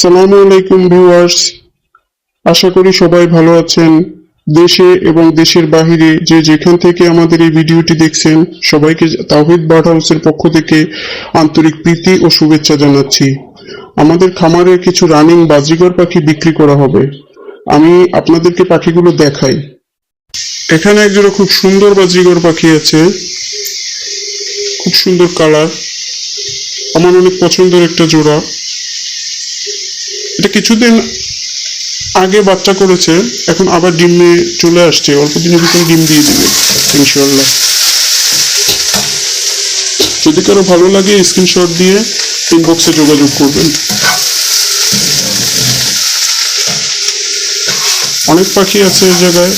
সালামু আলাইকুম ভিউয়ার্স। আশা করি সবাই ভালো আছেন। দেশে এবং দেশের বাহিরে যে যেখান থেকে আমাদের এই ভিডিওটি দেখছেন, সবাইকে তাওহিদ বার্ড হাউসের পক্ষ থেকে আন্তরিক প্রীতি ও শুভেচ্ছা জানাচ্ছি। আমাদের খামারে কিছু রানিং বাজিগর পাখি বিক্রি করা হবে। আমি আপনাদেরকে পাখিগুলো দেখাই। এখানে একজোড়া খুব সুন্দর বাজিগর পাখি আছে। খুব সুন্দর কালার। আমার অনেক পছন্দের একটা জোড়া। এটা কিছুদিন আগে বাচ্চা করেছে, এখন আবার ডিমে চলে আসছে, অল্প দিনের ভিতরে ডিম দিয়ে দিবে ইনশাল্লাহ যদি কারও ভালো লাগে, স্ক্রিনশট দিয়ে ইনবক্সে যোগাযোগ করবেন। অনেক পাখি আছে এই জায়গায়,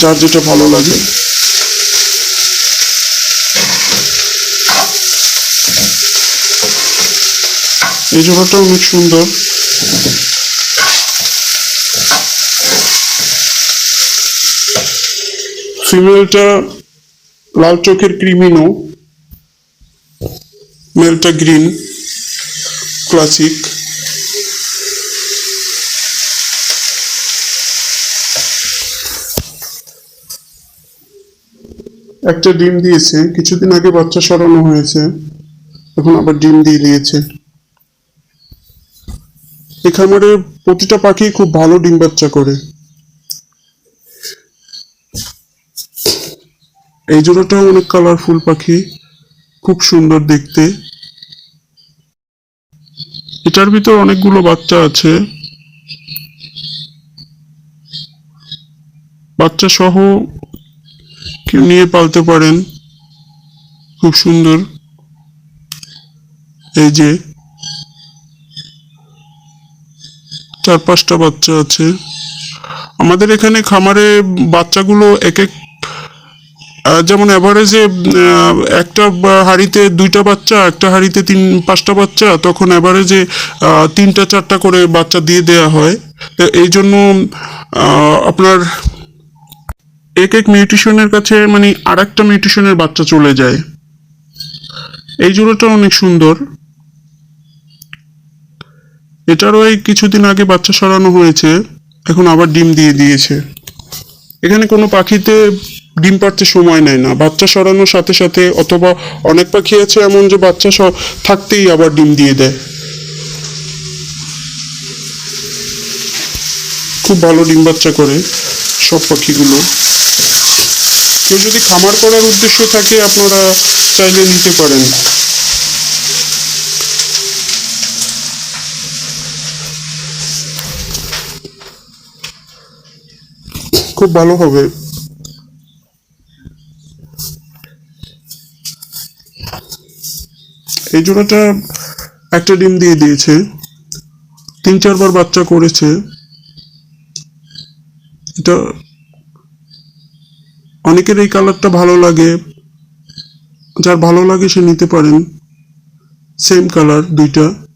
যার যেটা ভালো লাগে। এই জোড়াটা অনেক সুন্দর। ফিমেলটা লাল চোখের ক্রিমিনো, মেলটা গ্রিন, ক্লাসিক। একটা ডিম দিয়েছে, কিছুদিন আগে বাচ্চা সরানো হয়েছে, এখন আবার ডিম দিয়ে দিয়েছে। এই প্রতিটা পাখি খুব ভালো ডিম বাচ্চা করে। এই জোড়াটাও অনেক কালারফুল পাখি, খুব সুন্দর দেখতে। এটার ভিতর অনেকগুলো বাচ্চা আছে। বাচ্চা সহ কেউ নিয়ে পালতে পারেন। খুব সুন্দর। এই যে চার পাঁচটা বাচ্চা আছে। আমাদের এখানে খামারে বাচ্চাগুলো এক এক যেমন অ্যাভারেজে একটা হাঁড়িতে দুইটা বাচ্চা, একটা হাঁড়িতে তিন, পাঁচটা বাচ্চা, তখন অ্যাভারেজে তিনটা, চারটা করে বাচ্চা দিয়ে দেয়া হয়। এই জন্য আপনার এক এক মিউটিশনের কাছে মানে আর একটা মিউটিশনের বাচ্চা চলে যায়। এই জোড়াটা অনেক সুন্দর। এটারও এই কিছুদিন আগে বাচ্চা সরানো হয়েছে, এখন আবার ডিম দিয়ে দিয়েছে। এখানে কোনো পাখিতে ডিম পাড়তে সময় নেয় না। বাচ্চা সরানোর সাথে সাথে অথবা অনেক পাখি আছে এমন যে বাচ্চা থাকতেই আবার ডিম দিয়ে দেয়। খুব ভালো ডিম বাচ্চা করে সব পাখিগুলো। কেউ যদি খামার করার উদ্দেশ্য থাকে, আপনারা চাইলে নিতে পারেন। খুব ভালো হবে। এই জোড়াটা একটা ডিম দিয়ে দিয়েছে। তিন, চারবার বাচ্চা করেছে। এটা অনেকের এই কালারটা ভালো লাগে। যার ভালো লাগে সে নিতে পারেন। সেম কালার দুইটা।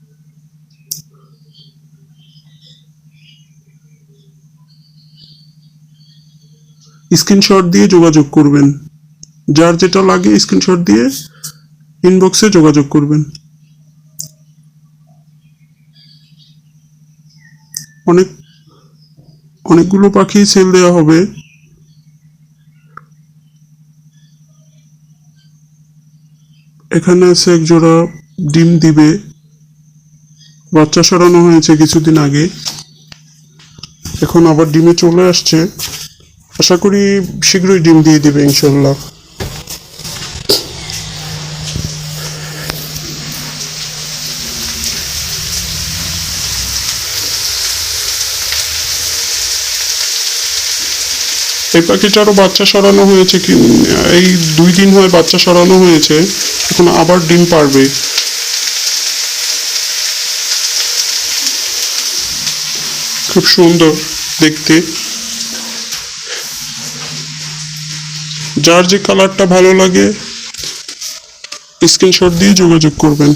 স্ক্রিনশট দিয়ে যোগাযোগ করবেন। যার যেটা লাগে স্ক্রিনশট দিয়ে ইনবক্সে যোগাযোগ করবেন। অনেক, অনেকগুলো পাখি সেল দেওয়া হবে। এখানে আছে এক জোড়া ডিম দিবে। বাচ্চা সরানো হয়েছে কিছুদিন আগে। এখন আবার ডিমে চলে আসছে। আশা করি শীঘ্রই ডিম দিয়ে দিবে ইনশাল্লাহ এই পাখিটারও বাচ্চা সরানো হয়েছে কি? এই দুই দিন হয় বাচ্চা সরানো হয়েছে, এখন আবার ডিম পারবে। খুব সুন্দর দেখতে। যার যে কালারটা ভালো লাগে স্ক্রিনশট দিয়ে যোগাযোগ করবেন।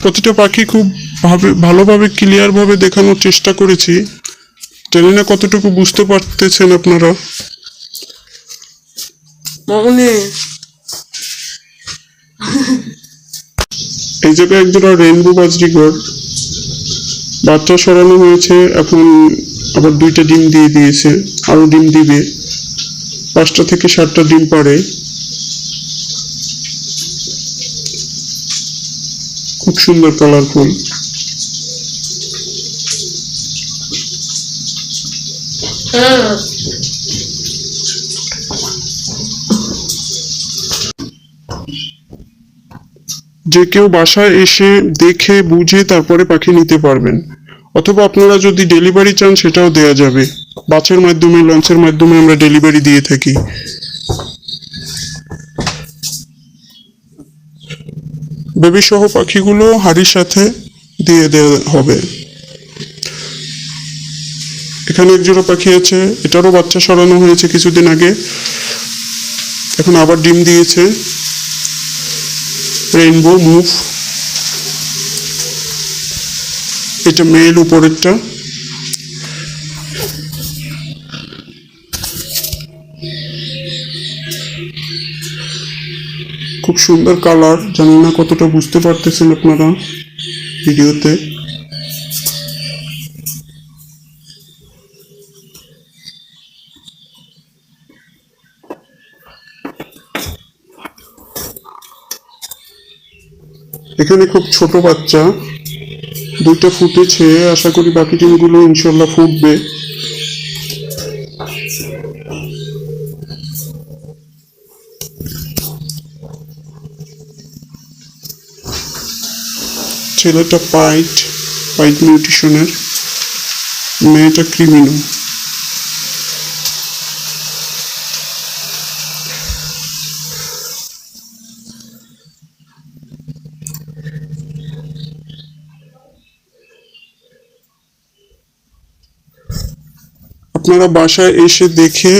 প্রতিটা পাখি খুব ভাবে, ভালোভাবে ক্লিয়ারভাবে দেখানোর চেষ্টা করেছি। জানি না কতটুকু বুঝতে পারতেছেন আপনারা। মামনি এই জায়গায় একজোড়া রেইনবো বাজরিগর বাচ্চা সরানো হয়েছে এখন আবার দুইটা ডিম দিয়ে দিয়েছে আরও ডিম দিবে। পাঁচটা থেকে সাতটা ডিম পারে। খুব সুন্দর কালারফুল হ্যাঁ। যে কেউ বাসায় এসে দেখে, বুঝে তারপরে পাখি নিতে পারবেন। অথবা আপনারা যদি ডেলিভারি চান, সেটাও দেওয়া যাবে। বাসের মাধ্যমে, লঞ্চের মাধ্যমে আমরা ডেলিভারি দিয়ে থাকি। বেবি সহ পাখিগুলো হাড়ির সাথে দিয়ে দেওয়া হবে। এখানে এক জোড়া পাখি আছে। এটারও বাচ্চা সরানো হয়েছে কিছুদিন আগে। এখন আবার ডিম দিয়েছে। রেইনবো মুভ এটা মেল উপরেরটা। খুব সুন্দর কালার জানি না কতটা বুঝতে পারতেছেন আপনারা ভিডিওতে। এখানে খুব ছোট বাচ্চা। দুইটা ফুটেছে আশা করি বাকি ডিমগুলো ইনশাল্লাহ ফুটবে। ছেলেটা পাইট পাইট নিউট্রিশনের। মেয়েটা ক্রিমিনো আপনারা বাসায় এসে দেখে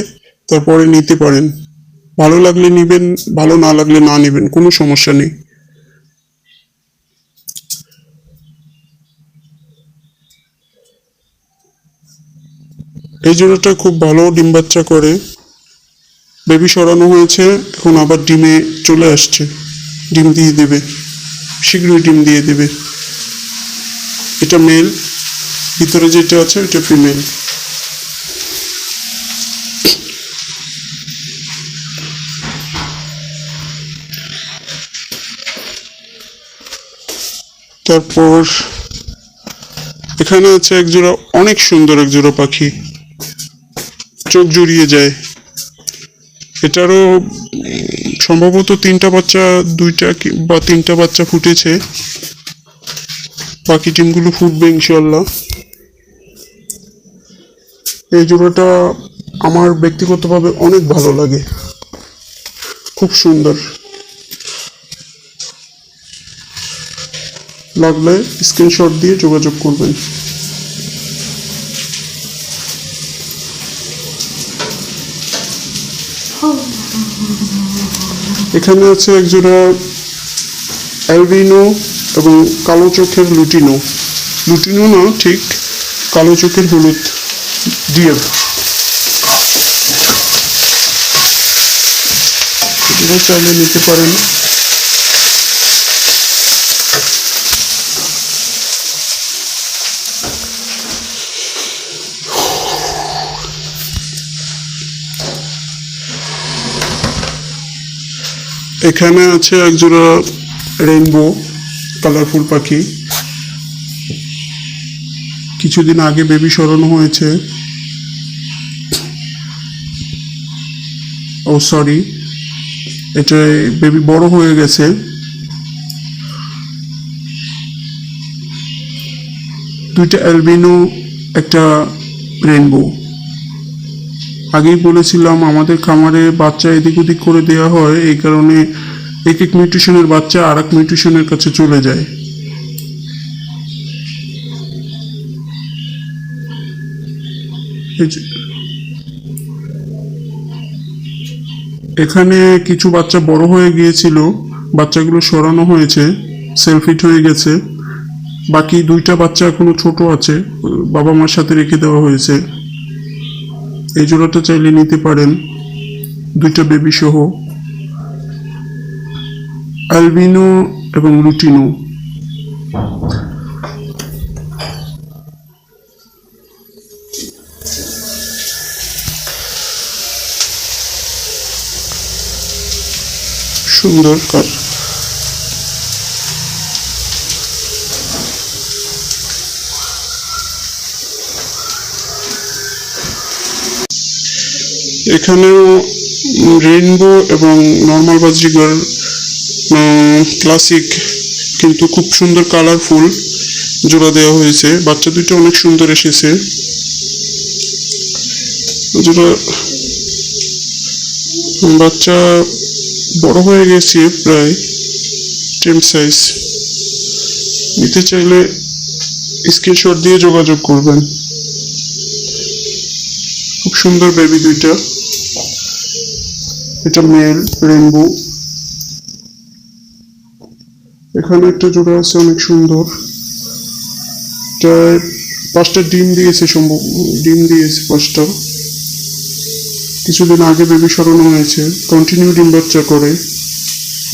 তারপরে নিতে পারেন। ভালো লাগলে নিবেন, ভালো না লাগলে না নেবেন, কোনো সমস্যা নেই। এই জোড়াটা খুব ভালো ডিম বাচ্চা করে। বেবি সরানো হয়েছে, এখন আবার ডিমে চলে আসছে। ডিম দিয়ে দেবে, শীঘ্রই ডিম দিয়ে দেবে। এটা মেল ভিতরে যেটা আছে এটা ফিমেল তারপর এখানে আছে এক জোড়া অনেক সুন্দর এক জোড়া পাখি। চোখ জুড়িয়ে যায়। এটারও সম্ভবত তিনটা বাচ্চা, দুইটা বা তিনটা বাচ্চা ফুটেছে। বাকি টিমগুলো ফুটবে ইনশাল্লাহ এই জোড়াটা আমার ব্যক্তিগতভাবে অনেক ভালো লাগে। খুব সুন্দর। লাগলে স্ক্রিনশট দিয়ে যোগাযোগ করবেন। এখানে আছে একজোড়া অ্যালবিনো এবং কালো চোখের লুটিনো। লুটিনো না, ঠিক, কালো চোখের হলুদ ডিয়ার চাইলে নিতে পারেন। এখানে আছে একজোড়া রেইনবো কালারফুল পাখি। কিছুদিন আগে বেবি সরানো হয়েছে। ও, সরি। এটা বেবি বড় হয়ে গেছে। দুইটা অ্যালবিনো, একটা রেইনবো। আগেই বলেছিলাম, আমাদের খামারে বাচ্চা এদিক ওদিক করে দেওয়া হয়, এই কারণে এক এক মিউটেশনের বাচ্চা আর এক মিউটেশনের কাছে চলে যায়। এখানে কিছু বাচ্চা বড় হয়ে গিয়েছিল, বাচ্চাগুলো সরানো হয়েছে সেলফিট হয়ে গেছে। বাকি দুইটা বাচ্চা এখনও ছোট আছে বাবা মার সাথে রেখে দেওয়া হয়েছে। এই জোড়াটা চাইলে নিতে পারেন। দুইটা বেবি সহ। অ্যালবিনো এবং লুটিনো সুন্দর কার এখানেও রেইনবো এবং নর্মাল বাজরিগার ক্লাসিক কিন্তু খুব সুন্দর কালারফুল জোড়া দেওয়া হয়েছে। বাচ্চা দুটো অনেক সুন্দর এসেছে। জোড়া, বাচ্চা বড় হয়ে গেছে প্রায় টেম সাইজ নিতে চাইলে স্ক্রিনশট দিয়ে যোগাযোগ করবেন। খুব সুন্দর বেবি দুইটা। এটা মেল রেনবো এখানে একটা জোড়া আছে, অনেক সুন্দর। পাঁচটা ডিম দিয়েছে সম্ভব ডিম দিয়েছে পাঁচটা। কিছুদিন আগে বেবি সরানো হয়েছে। কন্টিনিউ ডিম বাচ্চা করে।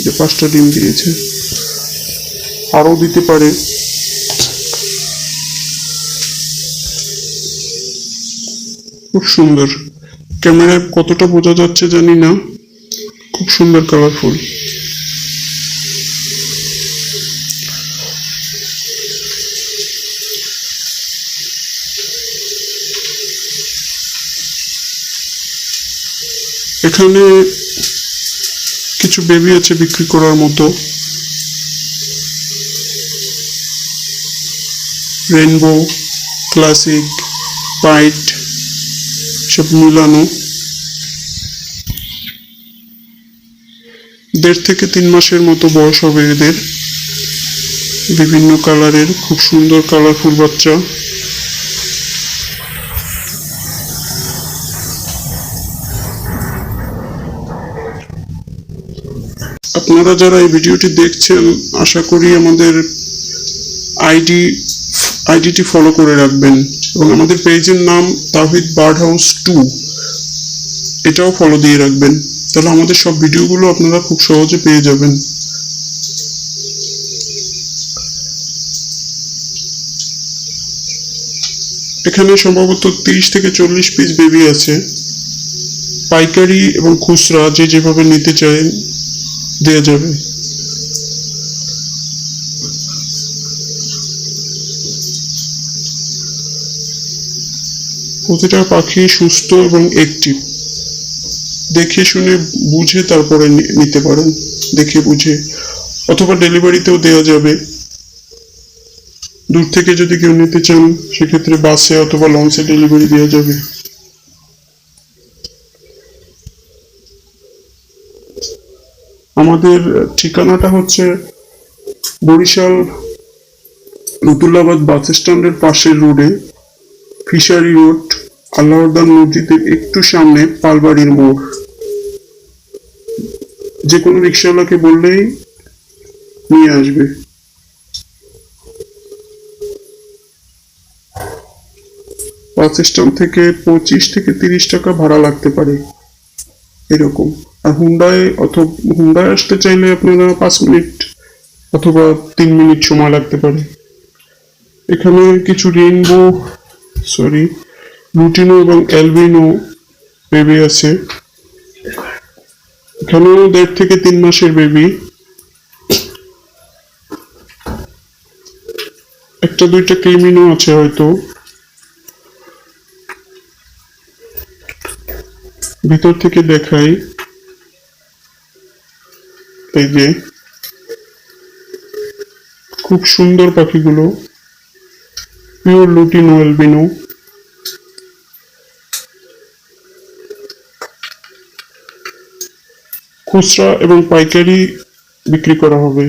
যে পাঁচটা ডিম দিয়েছে। আরও দিতে পারে। খুব সুন্দর। ক্যামেরায় কতটা বোঝা যাচ্ছে জানি না। খুব সুন্দর কালারফুল এখানে কিছু বেবি আছে বিক্রি করার মতো। রেনবো ক্লাসিক পাইট সব মিলানো দেড় থেকে তিন মাসের মতো বয়স হবে এদের। বিভিন্ন কালারের খুব সুন্দর কালারফুল বাচ্চা। আপনারা যারা এই ভিডিওটি দেখছেন, আশা করি আমাদের আইডি, আইডিটি ফলো করে রাখবেন। এবং আমাদের পেজের নাম তাহিদ বার্ড হাউস টু, এটাও ফলো দিয়ে রাখবেন। তাহলে আমাদের সব ভিডিওগুলো আপনারা খুব সহজে পেয়ে যাবেন। এখানে সম্ভবত তিরিশ থেকে চল্লিশ পিস বেবি আছে। পাইকারি এবং খুচরা যে যেভাবে নিতে চায় দেওয়া যাবে। প্রতিটা পাখি সুস্থ এবং অ্যাক্টিভ দেখে শুনে বুঝে তারপরে নিতে পারেন। দেখে বুঝে। অথবা ডেলিভারিতেও দেওয়া যাবে। দূর থেকে যদি কেউ নিতে চান, সেক্ষেত্রে বাসে অথবা লঞ্চে ডেলিভারি দেওয়া যাবে। আমাদের ঠিকানাটা হচ্ছে বরিশাল নতুল্লাবাদ বাস স্ট্যান্ডের পাশের রোডে ফিশারি রোড আল্লাহদান মসজিদের একটু সামনে পালবাড়ির মোড়। যে কোনো রিক্সাওয়ালাকে বললেই নিয়ে আসবে। বাস স্ট্যান্ড থেকে পঁচিশ থেকে তিরিশ টাকা ভাড়া লাগতে পারে। এরকম। আর হুন্ডায় অথবা হুন্ডায় আসতে চাইলে আপনারা পাঁচ মিনিট অথবা তিন মিনিট সময় লাগতে পারে। এখানে কিছু রেইনবো সরি লুটিনো এবং অ্যালবিনো বেবি আছে। এখানেও দেড় থেকে তিন মাসের বেবি একটা দুইটা ক্রিমিনও আছে হয়তো। ভিতর থেকে দেখাই। এই যে। খুব সুন্দর পাখিগুলো। পিওর লুটিনো অ্যালবিনো খুচরা এবং পাইকারি বিক্রি করা হবে।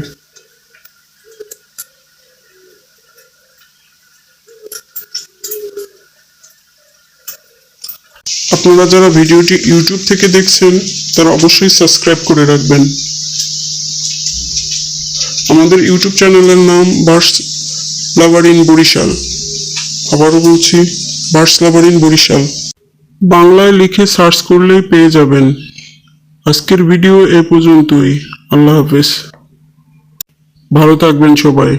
আপনারা যারা ভিডিওটি ইউটিউব থেকে দেখছেন, তারা অবশ্যই সাবস্ক্রাইব করে রাখবেন। আমাদের ইউটিউব চ্যানেলের নাম বার্স লাভার ইন বরিশাল। আবারও বলছি, বার্স লাভার ইন বরিশাল। বাংলায় লিখে সার্চ করলেই পেয়ে যাবেন। আজকের ভিডিও এ পর্যন্তই। আল্লাহ হাফিজ। ভালো থাকবেন সবাই।